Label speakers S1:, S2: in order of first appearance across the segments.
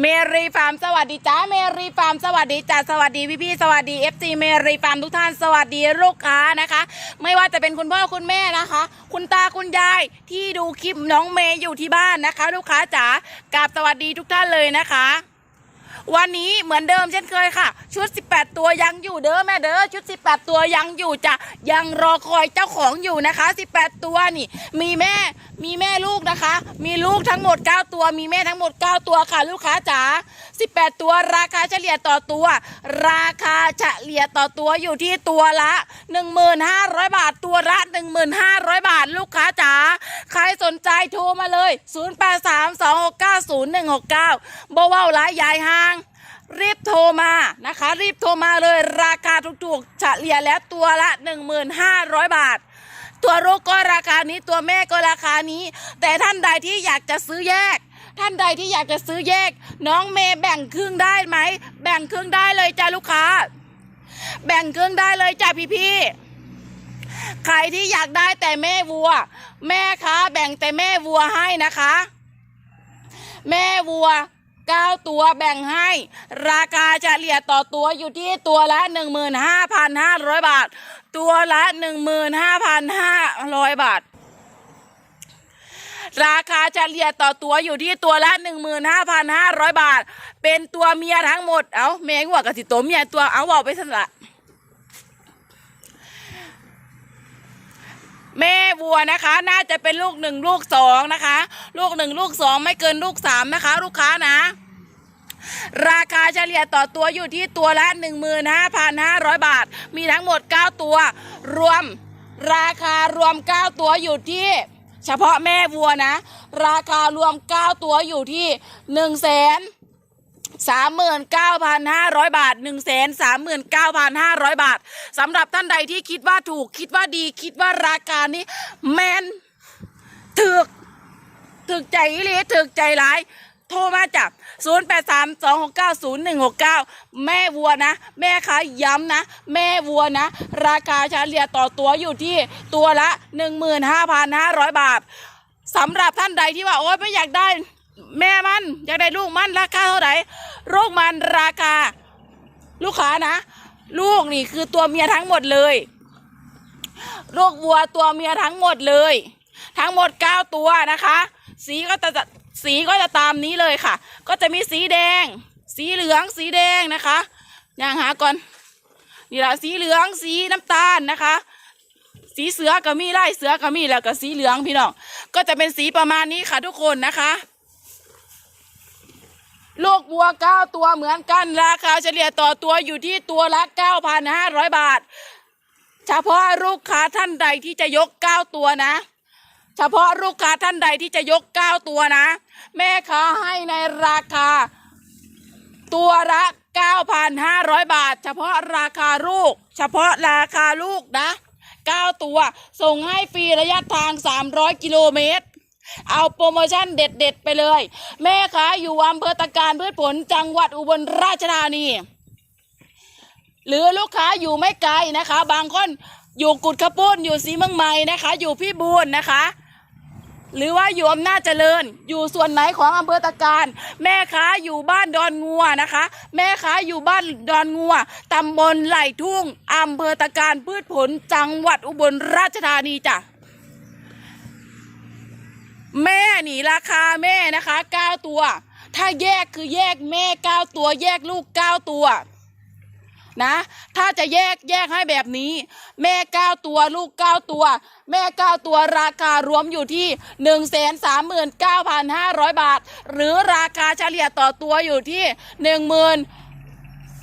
S1: เมรีฟาร์มสวัสดีจ้าเมรีฟาร์มสวัสดีจ้าสวัสดีพี่พี่สวัสดีเอฟซีเมรีฟาร์มทุกท่านสวัสดีลูกค้านะคะ ไม่ว่าจะเป็นคุณพ่อคุณแม่นะคะ คุณตาคุณยายที่ดูคลิปน้องเมย์อยู่ที่บ้านนะคะ ลูกค้าจ๋ากราบสวัสดีทุกท่านเลยนะคะ วันนี้เหมือนเดิมเช่นเคยค่ะ ชุด 18 ตัวยังอยู่เด้อแม่เด้อชุด 18 ตัวยังอยู่จ้ะยังรอคอยเจ้าของอยู่นะคะ 18 ตัวนี่ มีแม่มีแม่ลูกนะคะ มีลูกทั้งหมด 9 ตัว มีแม่ทั้งหมด 9 ตัวค่ะ ลูกค้าจ๋า18 ตัวราคาเฉลี่ยต่อตัว ราคาเฉลี่ยต่อตัวอยู่ที่ตัวละ 1,500 บาทตัวละ 1,500 บาทลูกค้าจ๋าใครสนใจโทรมาเลย 0832690169บ่เว้าหลายยายห้าง รีบโทรมานะคะ รีบโทรมาเลยราคาถูกๆเฉลี่ยแล้วตัวละ 1,500 บาท ตัวลูกก็ราคานี้ตัวแม่ก็ราคานี้ แต่ท่านใดที่อยากจะซื้อแยก ท่านใดที่อยากจะซื้อแยก น้องเมย์แบ่งครึ่งได้ไหมแบ่งครึ่งได้เลยจ้าลูกค้า แบ่งครึ่งได้เลยจ้าพี่ๆใครที่อยากได้แต่แม่วัว แม่คะแบ่งแต่แม่วัวให้นะคะ แม่วัว 9 ตัวแบ่งให้ ราคาเฉลี่ยต่อตัวอยู่ที่ตัวละ 15,500 บาท ตัวละ 15,500 บาท ราคาเฉลี่ยต่อตัวอยู่ที่ตัวละ 15,500 บาท เป็นตัวเมียทั้งหมด เอาแมงหัวกับสิตัวเมียตัวเอาบอกไปสันละ แม่วัวนะคะ น่าจะเป็นลูกหนึ่งลูกสองนะคะ ลูกหนึ่งลูกสองไม่เกินลูกสามนะคะ ลูกค้านะ ราคาเฉลี่ยต่อตัวอยู่ที่ตัวละ 15,500 บาท มีทั้งหมด 9 ตัว รวมราคารวม 9 ตัวอยู่ที่เฉพาะแม่วัวนะ ราคารวม 9 ตัวอยู่ที่ 1 0 0 0 0แสามหมื่นเก้าพันห้าร้อยบาทหนึ่งแสนสามหมื่นเก้าพันห้าร้อยบาทสำหรับท่านใดที่คิดว่าถูกคิดว่าดีคิดว่าราคานี้แมนถึกถึกใจอีหลีถึกใจร้ายโทรมาจับ 0 8 3 2 6 9 0 1 6 9 แม่วัวนะ แม่ค้าย้ำนะ แม่วัวนะ ราคาเฉลี่ยต่อตัวอยู่ที่ตัวละ 15,500 บาทสำหรับท่านใดที่ว่า โอ๊ยไม่อยากได้ แม่มันอยากได้ลูกมันราคาเท่าไหร่ลูกมันราคา ลูกค้านะ ลูกนี่คือตัวเมียทั้งหมดเลยลูกวัวตัวเมียทั้งหมดเลย ทั้งหมด9ตัวนะคะ สีก็จะสีก็จะตามนี้เลยค่ะ ก็จะมีสีแดง สีเหลืองสีแดงนะคะอย่างหาก่อนนี่ละสีเหลืองสีน้ำตาลนะคะ สีเสือก็มีไล่เสือก็มีแล้วก็สีเหลืองพี่น้องก็จะเป็นสีประมาณนี้ค่ะทุกคนนะคะ ลูกวัวเก้าตัวเหมือนกันราคาเฉลี่ยต่อตัวอยู่ที่ตัวละ 9,500 บาท เฉพาะลูกค้าท่านใดที่จะยก 9 ตัวนะ เฉพาะลูกค้าท่านใดที่จะยก 9 ตัวนะ แม่ค้าให้ในราคา ตัวละ 9,500 บาท เฉพาะราคาลูก เฉพาะราคาลูกนะ 9 ตัว ส่งให้ฟรีระยะทาง 300 กิโลเมตร เอาโปรโมชั่นเด็ด ๆ ไปเลย แม่ค้าอยู่อำเภอตะการพืชผลจังหวัดอุบลราชธานี หรือลูกค้าอยู่ไม่ไกลนะคะ บางคนอยู่กุดขปุ้นอยู่สีเมืองใหม่นะคะ อยู่พี่บูนนะคะ หรือว่าอยู่อำนาจเจริญ อยู่ส่วนไหนของอำเภอตะการ แม่ค้าอยู่บ้านดอนงัวนะคะ แม่ค้าอยู่บ้านดอนงัวตำบลไหลทุ่งอำเภอตะการพืชผลจังหวัดอุบลราชธานีจ้ะ นี่ราคาแม่นะคะเก้าตัว ถ้าแยกคือแยกแม่เก้าตัว แยกลูกเก้าตัวนะ ถ้าจะแยกแยกให้แบบนี้ แม่เก้าตัวลูกเก้าตัว แม่เก้าตัวราคารวมอยู่ที่หนึ่งแสนสามหมื่นเก้าพันห้าร้อยบาท หรือราคาเฉลี่ยต่อตัวอยู่ที่หนึ่งหมื่น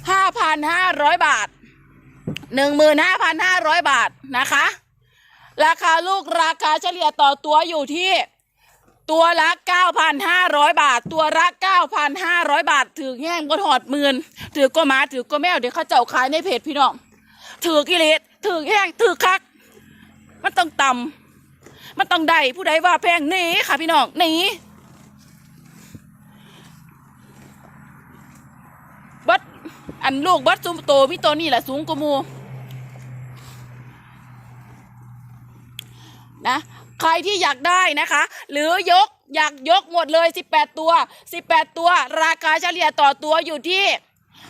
S1: ห้าพันห้าร้อยบาทหนึ่งหมื่นห้าพันห้าร้อยบาทนะคะ ราคาลูกราคาเฉลี่ยต่อตัวอยู่ที่ ตัวละ 9,500 บาท ตัวละ 9,500 บาท ถือแห้งก็ถอดมื่นถือก็มาถือก็แมวเดี๋ยวเขาเจ้าขายในเพจพี่น้องถือกิเลสถือแห้งถือคัก มันต้องต่ำมันต้องได้ผู้ใดว่าแพงหนีค่ะพี่น้องหนีบัดอันลูกบัดซุมโตมีตัวนี้แหละสูงกว่ามูนะ ใครที่อยากได้นะคะ หรือยกอยากยกหมดเลย 18 ตัว 18 ตัว ราคาเฉลี่ยต่อตัวอยู่ที่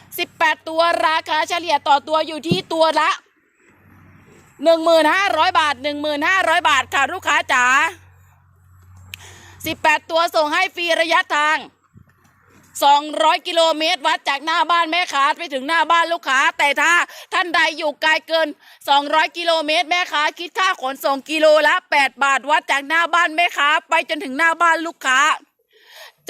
S1: 18 ตัวราคาเฉลี่ยต่อตัวอยู่ที่ตัวละ 1,500 บาท 1,500 บาทค่ะลูกค้าจ๋า18 ตัวส่งให้ฟรีระยะทาง 200 กิโลเมตรวัดจากหน้าบ้านแม่ค้าไปถึงหน้าบ้านลูกค้า แต่ถ้าท่านใดอยู่ไกลเกิน 200 กิโลเมตรแม่ค้าคิดค่าขนส่งกิโลละ 8 บาทวัดจากหน้าบ้านแม่ค้าไปจนถึงหน้าบ้านลูกค้า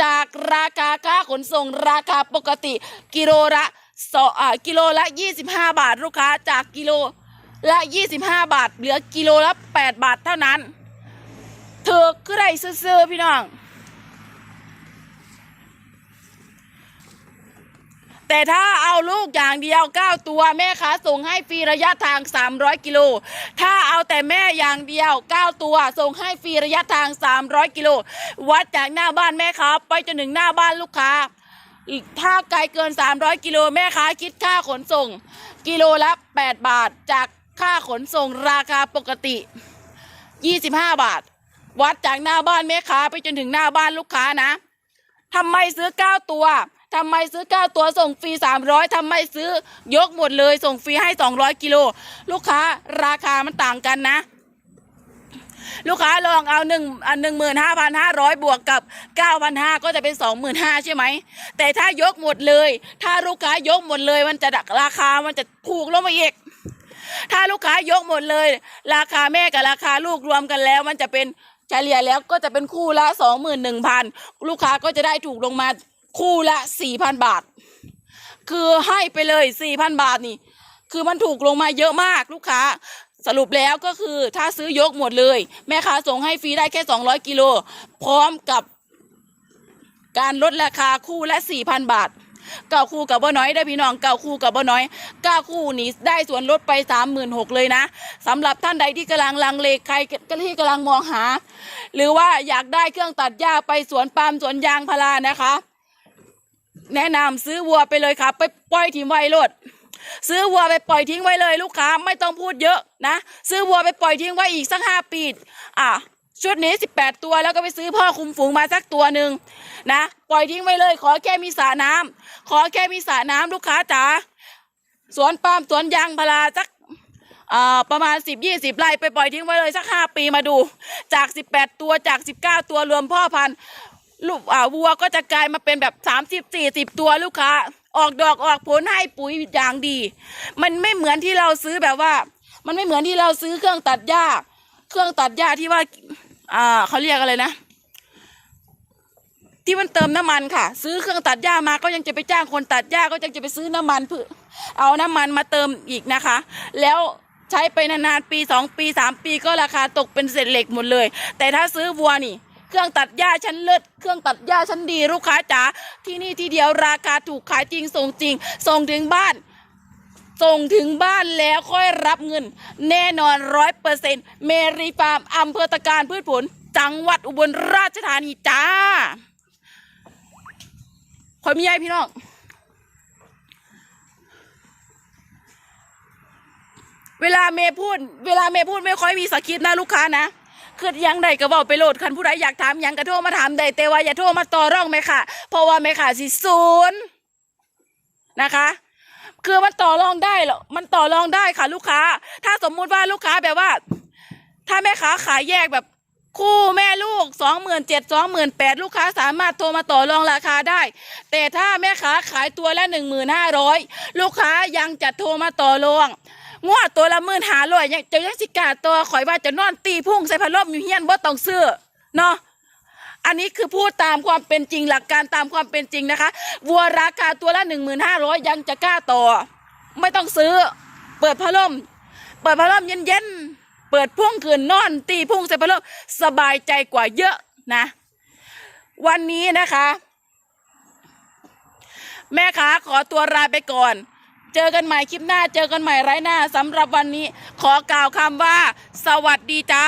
S1: จากราคาค่าขนส่งราคาปกติกิโลละสออกิโลละ 25 บาทลูกค้า จากกิโลละ 25 บาท เหลือกิโลละ 8 บาทเท่านั้นเธอคือไรซื้อๆพี่น้อง แต่ถ้าเอาลูกอย่างเดียว 9 ตัวแม่ค้าส่งให้ฟรีระยะทาง 300 กิโล ถ้าเอาแต่แม่อย่างเดียว 9 ตัวส่งให้ฟรีระยะทาง 300 กิโล วัดจากหน้าบ้านแม่ค้าไปจนถึงหน้าบ้านลูกค้าถ้าไกลเกิน 300 กิโลแม่ค้าคิดค่าขนส่ง กิโลละ 8 บาท จากค่าขนส่งราคาปกติ 25 บาท วัดจากหน้าบ้านแม่ค้าไปจนถึงหน้าบ้านลูกค้านะทำไมซื้อ 9 ตัว ทำไมซื้อ9ตัวส่งฟรี300ทำไมซื้อยกหมดเลยส่งฟรีให้200กิโลลูกค้าราคามันต่างกันนะลูกค้าลองเอาหนึ่งอันหนึ่งหมื่นห้าพันห้าร้อยบวกกับเก้าพันห้าก็จะเป็นสองหมื่นห้าใช่ไหม แต่ถ้ายกหมดเลย ถ้าลูกค้ายกหมดเลย มันจะดักราคามันจะถูกลงมาอีก ถ้าลูกค้ายกหมดเลย ราคาแม่กับราคาลูกรวมกันแล้ว มันจะเป็นเฉลี่ยแล้วก็จะเป็นคู่ละสองหมื่นหนึ่งพันลูกค้าก็จะได้ถูกลงมา คู่ละสี่พันบาท คือให้ไปเลยสี่พันบาทนี่ คือมันถูกลงมาเยอะมากลูกค้า สรุปแล้วก็คือถ้าซื้อยกหมดเลย แม่ค้าส่งให้ฟรีได้แค่200กิโล พร้อมกับ การลดราคาคู่ละ4,000บาทเก้าคู่กับบ่น้อยได้พี่น้องเก้าคู่กับบ่น้อยเก้าคู่นี้ได้ส่วนลดไปสามหมื่นหกเลยนะสำหรับท่านใดที่กำลังลังเลใครที่กำลังมองหา หรือว่าอยากได้เครื่องตัดหญ้าไปสวนปาล์มสวนยางพารานะคะ แนะนำซื้อวัวไปเลยครับไปปล่อยทิ้งไว้รถซื้อวัวไปปล่อยทิ้งไว้เลยลูกค้าไม่ต้องพูดเยอะนะ ซื้อวัวไปปล่อยทิ้งไว้อีกสักห้าปี อะชุดนี้สิบแปดตัวแล้วก็ไปซื้อพ่อคุมฝูงมาสักตัวหนึ่งนะปล่อยทิ้งไว้เลย ขอแค่มีสระน้ำขอแค่มีสระน้ำลูกค้าจ๋าสวนปาล์มสวนยางพาราสักประมาณสิบยี่สิบไร่ไปปล่อยทิ้งไว้เลยสักห้าปีมาดู จากสิบแปดตัวจากสิบเก้าตัวรวมพ่อพันธุ์ ลูกอ่าวัวก็จะกลายมาเป็นแบบสามสิบสี่สิบตัวลูกค้า ออกดอกออกผลให้ปุ๋ยอย่างดี มันไม่เหมือนที่เราซื้อแบบว่า มันไม่เหมือนที่เราซื้อเครื่องตัดหญ้า เครื่องตัดหญ้าที่ว่า อ่าเขาเรียกอะไรนะที่มันเติมน้ำมันค่ะ ซื้อเครื่องตัดหญ้ามาก็ยังจะไปจ้างคนตัดหญ้าก็ยังจะไปซื้อน้ำมันเพื่อเอาน้ำมันมาเติมอีกนะคะ แล้วใช้ไปนานๆปีสองปีสามปีก็ราคาตกเป็นเศษเหล็กหมดเลย แต่ถ้าซื้อวัวนี่ เครื่องตัดหญ้าชั้นเลิศเครื่องตัดหญ้าชั้นดีลูกค้าจ๋าที่นี่ที่เดียวราคาถูกขายจริงส่งจริง ส่งถึงบ้าน ส่งถึงบ้านแล้วค่อยรับเงิน แน่นอนร้อยเปอร์เซ็นต์เมรีฟาร์มอำเภอตะการพืชผล จังหวัดอุบลราชธานีจ้าขอมียายพี่น้องเวลาเมย์พูด เวลาเมย์พูดไม่ค่อยมีสคริปต์นะลูกค้านะ คือยังใดก็บอกไปโหลดคันผู้ใดอยากถามยังก็โทรมาถามได้แต่ว่าอย่าโทรมาต่อร่องไหมค่ะ เพราะว่าไหมค่ะสิศูนย์นะคะ คือมันต่อรองได้หรอมันต่อรองได้ค่ะ ลูกค้า ถ้าสมมุติว่าลูกค้าแบบว่า ถ้าแม่ค้าขายแยกแบบคู่แม่ลูกสองหมื่นเจ็ดสองหมื่นแปดลูกค้าสามารถโทรมาต่อรองราคาได้ แต่ถ้าแม่ค้าขายตัวละหนึ่งหมื่นห้าร้อยลูกค้ายังจะโทรมาต่อรอง งวดตัวละหมื่นหาร้อยยังจะยังสิกาตัวข่อยว่าจะนอนตีพุ่งใส่พัดลมอยู่เฮียนบ่ต้องซื้อเนาะอันนี้คือพูดตามความเป็นจริงหลักการตามความเป็นจริงนะคะ วัวราคาตัวละหนึ่งหมื่นห้าร้อยยังจะกล้าต่อ ไม่ต้องซื้อ เปิดพัดลม เปิดพัดลมเย็นๆ เปิดพุ่งคืนนอน ตีพุ่งใส่พัดลมสบายใจกว่าเยอะนะ วันนี้นะคะ แม่ค้าขอตัวลาไปก่อน เจอกันใหม่คลิปหน้า เจอกันใหม่ไร้หน้าสำหรับวันนี้ ขอกล่าวคำว่า สวัสดีจ้า